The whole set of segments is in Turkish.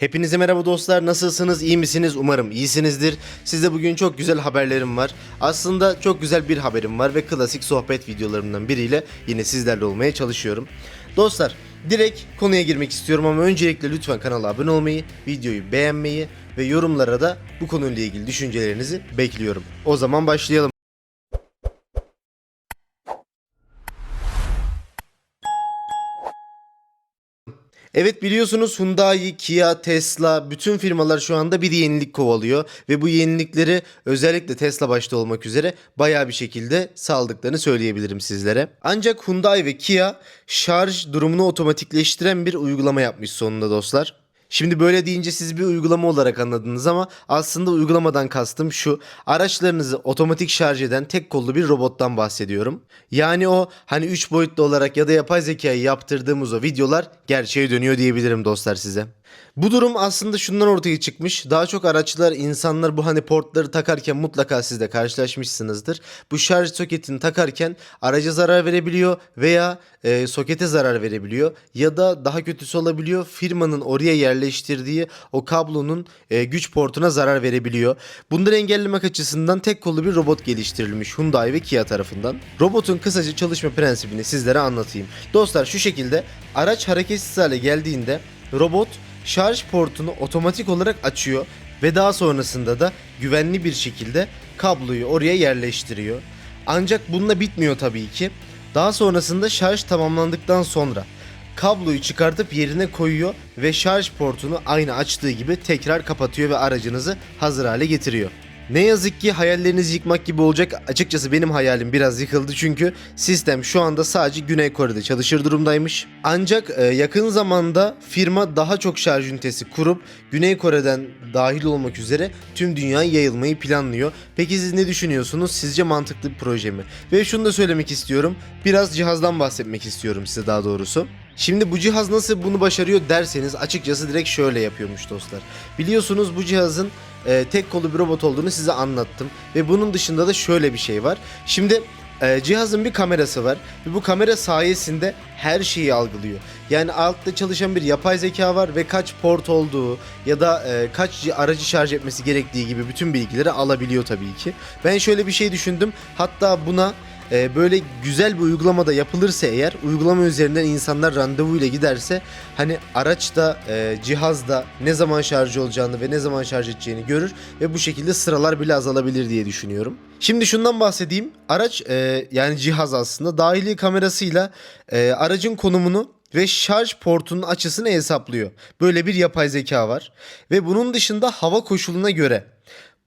Hepinize merhaba dostlar. Nasılsınız? İyi misiniz? Umarım iyisinizdir. Size bugün çok güzel haberlerim var. Aslında çok güzel bir haberim var ve klasik sohbet videolarımdan biriyle yine sizlerle olmaya çalışıyorum. Dostlar, direkt konuya girmek istiyorum ama öncelikle lütfen kanala abone olmayı, videoyu beğenmeyi ve yorumlara da bu konuyla ilgili düşüncelerinizi bekliyorum. O zaman başlayalım. Evet biliyorsunuz Hyundai, Kia, Tesla bütün firmalar şu anda bir yenilik kovalıyor ve bu yenilikleri özellikle Tesla başta olmak üzere bayağı bir şekilde saldıklarını söyleyebilirim sizlere. Ancak Hyundai ve Kia şarj durumunu otomatikleştiren bir uygulama yapmış sonunda dostlar. Şimdi böyle deyince siz bir uygulama olarak anladınız ama aslında uygulamadan kastım şu. Araçlarınızı otomatik şarj eden tek kollu bir robottan bahsediyorum. Yani o hani 3 boyutlu olarak ya da yapay zekayı yaptırdığımız o videolar gerçeğe dönüyor diyebilirim dostlar size. Bu durum aslında şundan ortaya çıkmış. Daha çok araçlar, insanlar bu hani portları takarken mutlaka siz de karşılaşmışsınızdır. Bu şarj soketini takarken araca zarar verebiliyor veya e, sokete zarar verebiliyor. Ya da daha kötüsü olabiliyor firmanın oraya yerleştirdiği o kablonun e, güç portuna zarar verebiliyor. Bunları engellemek açısından tek kollu bir robot geliştirilmiş Hyundai ve Kia tarafından. Robotun kısaca çalışma prensibini sizlere anlatayım. Dostlar şu şekilde araç hareketsiz hale geldiğinde robot şarj portunu otomatik olarak açıyor ve daha sonrasında da güvenli bir şekilde kabloyu oraya yerleştiriyor. Ancak bununla bitmiyor tabii ki. Daha sonrasında şarj tamamlandıktan sonra kabloyu çıkartıp yerine koyuyor ve şarj portunu aynı açtığı gibi tekrar kapatıyor ve aracınızı hazır hale getiriyor. Ne yazık ki hayallerinizi yıkmak gibi olacak. Açıkçası benim hayalim biraz yıkıldı çünkü sistem şu anda sadece Güney Kore'de çalışır durumdaymış. Ancak e, yakın zamanda firma daha çok şarj ünitesi kurup Güney Kore'den dahil olmak üzere tüm dünyaya yayılmayı planlıyor. Peki siz ne düşünüyorsunuz? Sizce mantıklı bir proje mi? Ve şunu da söylemek istiyorum. Biraz cihazdan bahsetmek istiyorum size daha doğrusu. Şimdi bu cihaz nasıl bunu başarıyor derseniz açıkçası direkt şöyle yapıyormuş dostlar. Biliyorsunuz bu cihazın e, tek kolu bir robot olduğunu size anlattım. Ve bunun dışında da şöyle bir şey var. Şimdi e, cihazın bir kamerası var ve bu kamera sayesinde her şeyi algılıyor. Yani altta çalışan bir yapay zeka var ve kaç port olduğu ya da e, kaç aracı şarj etmesi gerektiği gibi bütün bilgileri alabiliyor tabii ki. Ben şöyle bir şey düşündüm. Hatta buna e, böyle güzel bir uygulamada yapılırsa eğer uygulama üzerinden insanlar randevuyla giderse hani araçta e, cihazda ne zaman şarj olacağını ve ne zaman şarj edeceğini görür ve bu şekilde sıralar bile azalabilir diye düşünüyorum. Şimdi şundan bahsedeyim. Araç e, yani cihaz aslında dahili kamerasıyla e, aracın konumunu ve şarj portunun açısını hesaplıyor. Böyle bir yapay zeka var. Ve bunun dışında hava koşuluna göre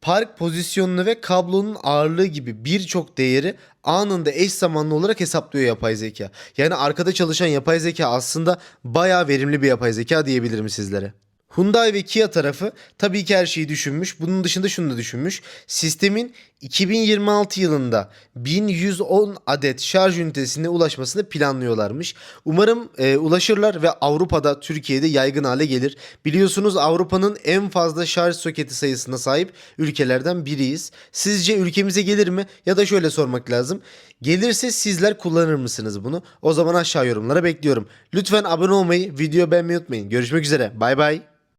park pozisyonunu ve kablonun ağırlığı gibi birçok değeri anında eş zamanlı olarak hesaplıyor yapay zeka. Yani arkada çalışan yapay zeka aslında bayağı verimli bir yapay zeka diyebilirim sizlere. Hyundai ve Kia tarafı tabii ki her şeyi düşünmüş. Bunun dışında şunu da düşünmüş. Sistemin 2026 yılında 1110 adet şarj ünitesine ulaşmasını planlıyorlarmış. Umarım e, ulaşırlar ve Avrupa'da, Türkiye'de yaygın hale gelir. Biliyorsunuz Avrupa'nın en fazla şarj soketi sayısına sahip ülkelerden biriyiz. Sizce ülkemize gelir mi? Ya da şöyle sormak lazım. Gelirse sizler kullanır mısınız bunu? O zaman aşağı yorumlara bekliyorum. Lütfen abone olmayı, video beğenmeyi unutmayın. Görüşmek üzere. Bay bay.